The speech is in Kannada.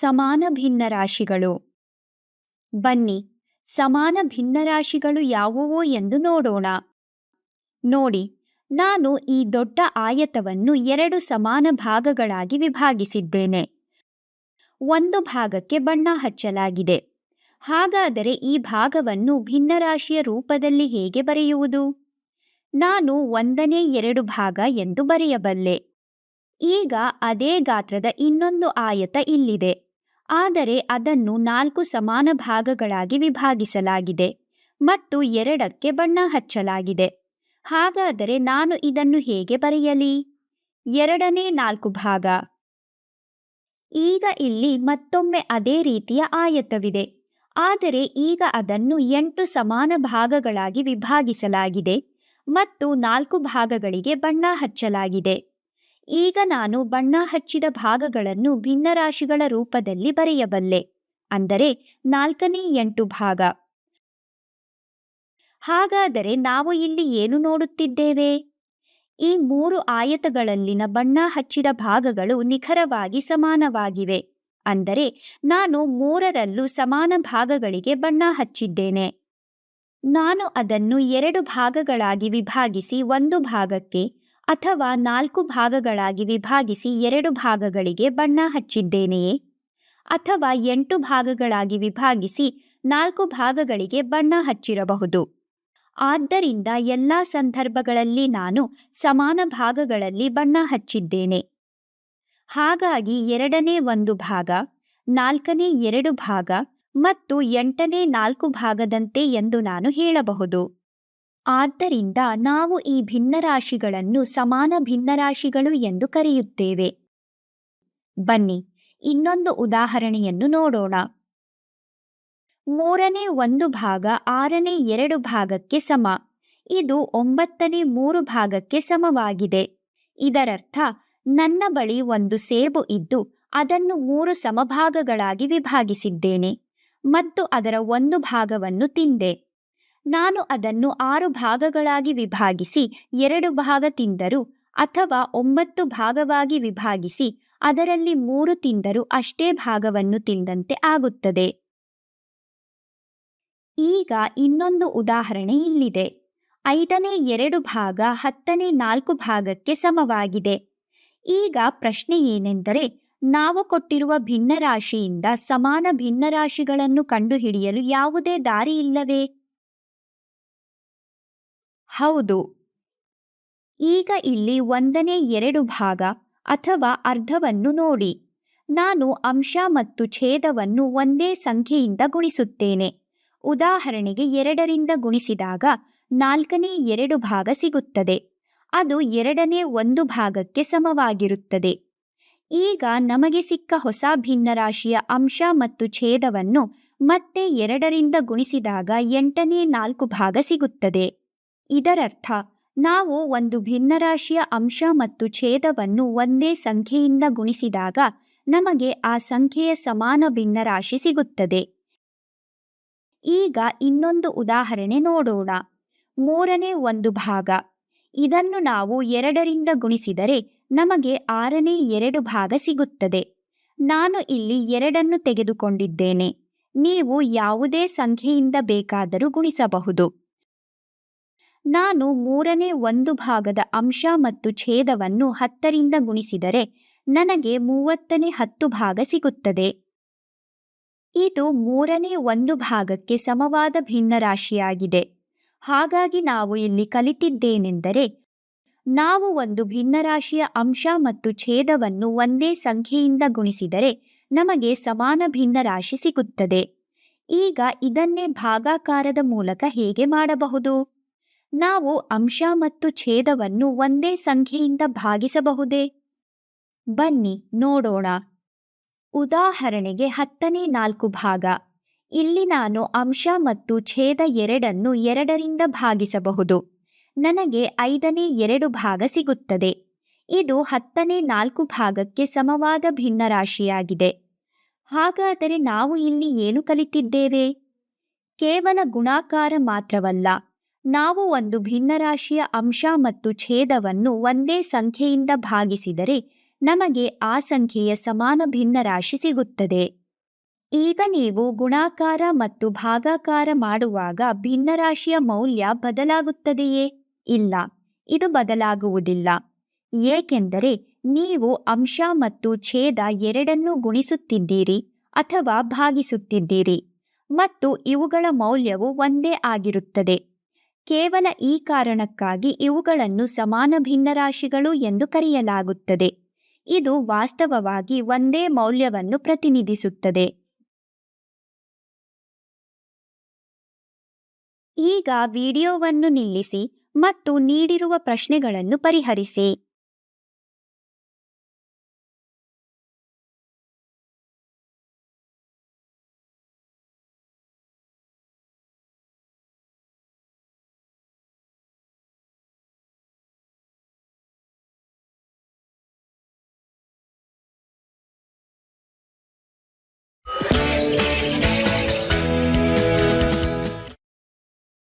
ಸಮಾನ ಭಿನ್ನರಾಶಿಗಳು. ಬನ್ನಿ, ಸಮಾನ ಭಿನ್ನರಾಶಿಗಳು ಯಾವುವು ಎಂದು ನೋಡೋಣ. ನೋಡಿ, ನಾನು ಈ ದೊಡ್ಡ ಆಯತವನ್ನು ಎರಡು ಸಮಾನ ಭಾಗಗಳಾಗಿ ವಿಭಾಗಿಸಿದ್ದೇನೆ. ಒಂದು ಭಾಗಕ್ಕೆ ಬಣ್ಣ ಹಚ್ಚಲಾಗಿದೆ. ಹಾಗಾದರೆ ಈ ಭಾಗವನ್ನು ಭಿನ್ನರಾಶಿಯ ರೂಪದಲ್ಲಿ ಹೇಗೆ ಬರೆಯುವುದು? ನಾನು ಒಂದನೇ ಎರಡು ಭಾಗ ಎಂದು ಬರೆಯಬಲ್ಲೆ. ಈಗ ಅದೇ ಗಾತ್ರದ ಇನ್ನೊಂದು ಆಯತ ಇಲ್ಲಿದೆ. ಆದರೆ ಅದನ್ನು ನಾಲ್ಕು ಸಮಾನ ಭಾಗಗಳಾಗಿ ವಿಭಾಗಿಸಲಾಗಿದೆ ಮತ್ತು ಎರಡಕ್ಕೆ ಬಣ್ಣ ಹಚ್ಚಲಾಗಿದೆ. ಹಾಗಾದರೆ ನಾನು ಇದನ್ನು ಹೇಗೆ ಬರೆಯಲಿ? ಎರಡನೇ ನಾಲ್ಕು ಭಾಗ. ಈಗ ಇಲ್ಲಿ ಮತ್ತೊಮ್ಮೆ ಅದೇ ರೀತಿಯ ಆಯತವಿದೆ. ಆದರೆ ಈಗ ಅದನ್ನು ಎಂಟು ಸಮಾನ ಭಾಗಗಳಾಗಿ ವಿಭಾಗಿಸಲಾಗಿದೆ ಮತ್ತು ನಾಲ್ಕು ಭಾಗಗಳಿಗೆ ಬಣ್ಣ ಹಚ್ಚಲಾಗಿದೆ. ಈಗ ನಾನು ಬಣ್ಣ ಹಚ್ಚಿದ ಭಾಗಗಳನ್ನು ಭಿನ್ನರಾಶಿಗಳ ರೂಪದಲ್ಲಿ ಬರೆಯಬಲ್ಲೆ. ಅಂದರೆ ನಾಲ್ಕನೇ ಎಂಟು ಭಾಗ. ಹಾಗಾದರೆ ನಾವು ಇಲ್ಲಿ ಏನು ನೋಡುತ್ತಿದ್ದೇವೆ? ಈ ಮೂರು ಆಯತಗಳಲ್ಲಿನ ಬಣ್ಣ ಹಚ್ಚಿದ ಭಾಗಗಳು ನಿಖರವಾಗಿ ಸಮಾನವಾಗಿವೆ. ಅಂದರೆ ನಾನು ಮೂರರಲ್ಲೂ ಸಮಾನ ಭಾಗಗಳಿಗೆ ಬಣ್ಣ ಹಚ್ಚಿದ್ದೇನೆ. ನಾನು ಅದನ್ನು ಎರಡು ಭಾಗಗಳಾಗಿ ವಿಭಾಗಿಸಿ ಒಂದು ಭಾಗಕ್ಕೆ ಅಥವಾ ನಾಲ್ಕು ಭಾಗಗಳಾಗಿ ವಿಭಾಗಿಸಿ ಎರಡು ಭಾಗಗಳಿಗೆ ಬಣ್ಣ ಹಚ್ಚಿದ್ದೇನೆಯೇ? ಅಥವಾ ಎಂಟು ಭಾಗಗಳಾಗಿ ವಿಭಾಗಿಸಿ ನಾಲ್ಕು ಭಾಗಗಳಿಗೆ ಬಣ್ಣ ಹಚ್ಚಿರಬಹುದು? ಆದ್ದರಿಂದ ಎಲ್ಲ ಸಂದರ್ಭಗಳಲ್ಲಿ ನಾನು ಸಮಾನ ಭಾಗಗಳಲ್ಲಿ ಬಣ್ಣ ಹಚ್ಚಿದ್ದೇನೆ. ಹಾಗಾಗಿ ಎರಡನೇ ಒಂದು ಭಾಗ, ನಾಲ್ಕನೇ ಎರಡು ಭಾಗ ಮತ್ತು ಎಂಟನೇ ನಾಲ್ಕು ಭಾಗದಂತೆ ಎಂದು ನಾನು ಹೇಳಬಹುದು. ಆದ್ದರಿಂದ ನಾವು ಈ ಭಿನ್ನರಾಶಿಗಳನ್ನು ಸಮಾನ ಭಿನ್ನರಾಶಿಗಳು ಎಂದು ಕರೆಯುತ್ತೇವೆ. ಬನ್ನಿ, ಇನ್ನೊಂದು ಉದಾಹರಣೆಯನ್ನು ನೋಡೋಣ. ಮೂರನೇ ಒಂದು ಭಾಗ ಆರನೇ ಎರಡು ಭಾಗಕ್ಕೆ ಸಮ. ಇದು ಒಂಬತ್ತನೇ ಮೂರು ಭಾಗಕ್ಕೆ ಸಮವಾಗಿದೆ. ಇದರರ್ಥ, ನನ್ನ ಬಳಿ ಒಂದು ಸೇಬು ಇದ್ದು, ಅದನ್ನು ಮೂರು ಸಮಭಾಗಗಳಾಗಿ ವಿಭಾಗಿಸಿದ್ದೇನೆ ಮತ್ತು ಅದರ ಒಂದು ಭಾಗವನ್ನು ತಿಂದೆ. ನಾನು ಅದನ್ನು ಆರು ಭಾಗಗಳಾಗಿ ವಿಭಾಗಿಸಿ ಎರಡು ಭಾಗ ತಿಂದರು ಅಥವಾ ಒಂಬತ್ತು ಭಾಗವಾಗಿ ವಿಭಾಗಿಸಿ ಅದರಲ್ಲಿ ಮೂರು ತಿಂದರೂ ಅಷ್ಟೇ ಭಾಗವನ್ನು ತಿಂದಂತೆ ಆಗುತ್ತದೆ. ಈಗ ಇನ್ನೊಂದು ಉದಾಹರಣೆ ಇಲ್ಲಿದೆ. ಐದನೇ ಎರಡು ಭಾಗ ಹತ್ತನೇ ನಾಲ್ಕು ಭಾಗಕ್ಕೆ ಸಮವಾಗಿದೆ. ಈಗ ಪ್ರಶ್ನೆ ಏನೆಂದರೆ ನಾವು ಕೊಟ್ಟಿರುವ ಭಿನ್ನರಾಶಿಯಿಂದ ಸಮಾನ ಭಿನ್ನರಾಶಿಗಳನ್ನು ಕಂಡುಹಿಡಿಯಲು ಯಾವುದೇ ದಾರಿ ಇಲ್ಲವೇ? ಹೌದು. ಈಗ ಇಲ್ಲಿ ಒಂದನೇ ಎರಡು ಭಾಗ ಅಥವಾ ಅರ್ಧವನ್ನು ನೋಡಿ. ನಾನು ಅಂಶ ಮತ್ತು ಛೇದವನ್ನು ಒಂದೇ ಸಂಖ್ಯೆಯಿಂದ ಗುಣಿಸುತ್ತೇನೆ. ಉದಾಹರಣೆಗೆ ಎರಡರಿಂದ ಗುಣಿಸಿದಾಗ ನಾಲ್ಕನೇ ಎರಡು ಭಾಗ ಸಿಗುತ್ತದೆ. ಅದು ಎರಡನೇ ಒಂದು ಭಾಗಕ್ಕೆ ಸಮವಾಗಿರುತ್ತದೆ. ಈಗ ನಮಗೆ ಸಿಕ್ಕ ಹೊಸ ಭಿನ್ನರಾಶಿಯ ಅಂಶ ಮತ್ತು ಛೇದವನ್ನು ಮತ್ತೆ ಎರಡರಿಂದ ಗುಣಿಸಿದಾಗ ಎಂಟನೇ ನಾಲ್ಕು ಭಾಗ ಸಿಗುತ್ತದೆ. ಇದರರ್ಥ, ನಾವು ಒಂದು ಭಿನ್ನರಾಶಿಯ ಅಂಶ ಮತ್ತು ಛೇದವನ್ನು ಒಂದೇ ಸಂಖ್ಯೆಯಿಂದ ಗುಣಿಸಿದಾಗ ನಮಗೆ ಆ ಸಂಖ್ಯೆಯ ಸಮಾನ ಭಿನ್ನರಾಶಿ ಸಿಗುತ್ತದೆ. ಈಗ ಇನ್ನೊಂದು ಉದಾಹರಣೆ ನೋಡೋಣ. ಮೂರನೇ ಒಂದು ಭಾಗ. ಇದನ್ನು ನಾವು ಎರಡರಿಂದ ಗುಣಿಸಿದರೆ ನಮಗೆ ಆರನೇ ಎರಡು ಭಾಗ ಸಿಗುತ್ತದೆ. ನಾನು ಇಲ್ಲಿ ಎರಡನ್ನು ತೆಗೆದುಕೊಂಡಿದ್ದೇನೆ. ನೀವು ಯಾವುದೇ ಸಂಖ್ಯೆಯಿಂದ ಬೇಕಾದರೂ ಗುಣಿಸಬಹುದು. ನಾನು ಮೂರನೇ ಒಂದು ಭಾಗದ ಅಂಶ ಮತ್ತು ಛೇದವನ್ನು ಹತ್ತರಿಂದ ಗುಣಿಸಿದರೆ ನನಗೆ ಮೂವತ್ತನೇ ಹತ್ತು ಭಾಗ ಸಿಗುತ್ತದೆ. ಇದು ಮೂರನೇ ಒಂದು ಭಾಗಕ್ಕೆ ಸಮವಾದ ಭಿನ್ನರಾಶಿಯಾಗಿದೆ. ಹಾಗಾಗಿ ನಾವು ಇಲ್ಲಿ ಕಲಿತಿದ್ದೇನೆಂದರೆ ನಾವು ಒಂದು ಭಿನ್ನರಾಶಿಯ ಅಂಶ ಮತ್ತು ಛೇದವನ್ನು ಒಂದೇ ಸಂಖ್ಯೆಯಿಂದ ಗುಣಿಸಿದರೆ ನಮಗೆ ಸಮಾನ ಭಿನ್ನರಾಶಿ ಸಿಗುತ್ತದೆ. ಈಗ ಇದನ್ನೇ ಭಾಗಾಕಾರದ ಮೂಲಕ ಹೇಗೆ ಮಾಡಬಹುದು? ನಾವು ಅಂಶ ಮತ್ತು ಛೇದವನ್ನು ಒಂದೇ ಸಂಖ್ಯೆಯಿಂದ ಭಾಗಿಸಬಹುದೇ? ಬನ್ನಿ, ನೋಡೋಣ. ಉದಾಹರಣೆಗೆ ಹತ್ತನೇ ನಾಲ್ಕು ಭಾಗ. ಇಲ್ಲಿ ನಾನು ಅಂಶ ಮತ್ತು ಛೇದ ಎರಡನ್ನು ಎರಡರಿಂದ ಭಾಗಿಸಬಹುದು. ನನಗೆ ಐದನೇ ಎರಡು ಭಾಗ ಸಿಗುತ್ತದೆ. ಇದು ಹತ್ತನೇ ನಾಲ್ಕು ಭಾಗಕ್ಕೆ ಸಮವಾದ ಭಿನ್ನರಾಶಿಯಾಗಿದೆ. ಹಾಗಾದರೆ ನಾವು ಇಲ್ಲಿ ಏನು ಕಲಿತಿದ್ದೇವೆ? ಕೇವಲ ಗುಣಾಕಾರ ಮಾತ್ರವಲ್ಲ. ನಾವು ಒಂದು ಭಿನ್ನರಾಶಿಯ ಅಂಶ ಮತ್ತು ಛೇದವನ್ನು ಒಂದೇ ಸಂಖ್ಯೆಯಿಂದ ಭಾಗಿಸಿದರೆ ನಮಗೆ ಆ ಸಂಖ್ಯೆಯ ಸಮಾನ ಭಿನ್ನರಾಶಿ ಸಿಗುತ್ತದೆ. ಈಗ ನೀವು ಗುಣಾಕಾರ ಮತ್ತು ಭಾಗಾಕಾರ ಮಾಡುವಾಗ ಭಿನ್ನರಾಶಿಯ ಮೌಲ್ಯ ಬದಲಾಗುತ್ತದೆಯೇ? ಇಲ್ಲ, ಇದು ಬದಲಾಗುವುದಿಲ್ಲ. ಏಕೆಂದರೆ ನೀವು ಅಂಶ ಮತ್ತು ಛೇದ ಎರಡನ್ನೂ ಗುಣಿಸುತ್ತಿದ್ದೀರಿ ಅಥವಾ ಭಾಗಿಸುತ್ತಿದ್ದೀರಿ ಮತ್ತು ಇವುಗಳ ಮೌಲ್ಯವು ಒಂದೇ ಆಗಿರುತ್ತದೆ. ಕೇವಲ ಈ ಕಾರಣಕ್ಕಾಗಿ ಇವುಗಳನ್ನು ಸಮಾನ ಭಿನ್ನರಾಶಿಗಳು ಎಂದು ಕರೆಯಲಾಗುತ್ತದೆ. ಇದು ವಾಸ್ತವವಾಗಿ ಒಂದೇ ಮೌಲ್ಯವನ್ನು ಪ್ರತಿನಿಧಿಸುತ್ತದೆ. ಈಗ ವಿಡಿಯೋವನ್ನು ನಿಲ್ಲಿಸಿ ಮತ್ತು ನೀಡಿರುವ ಪ್ರಶ್ನೆಗಳನ್ನು ಪರಿಹರಿಸಿ.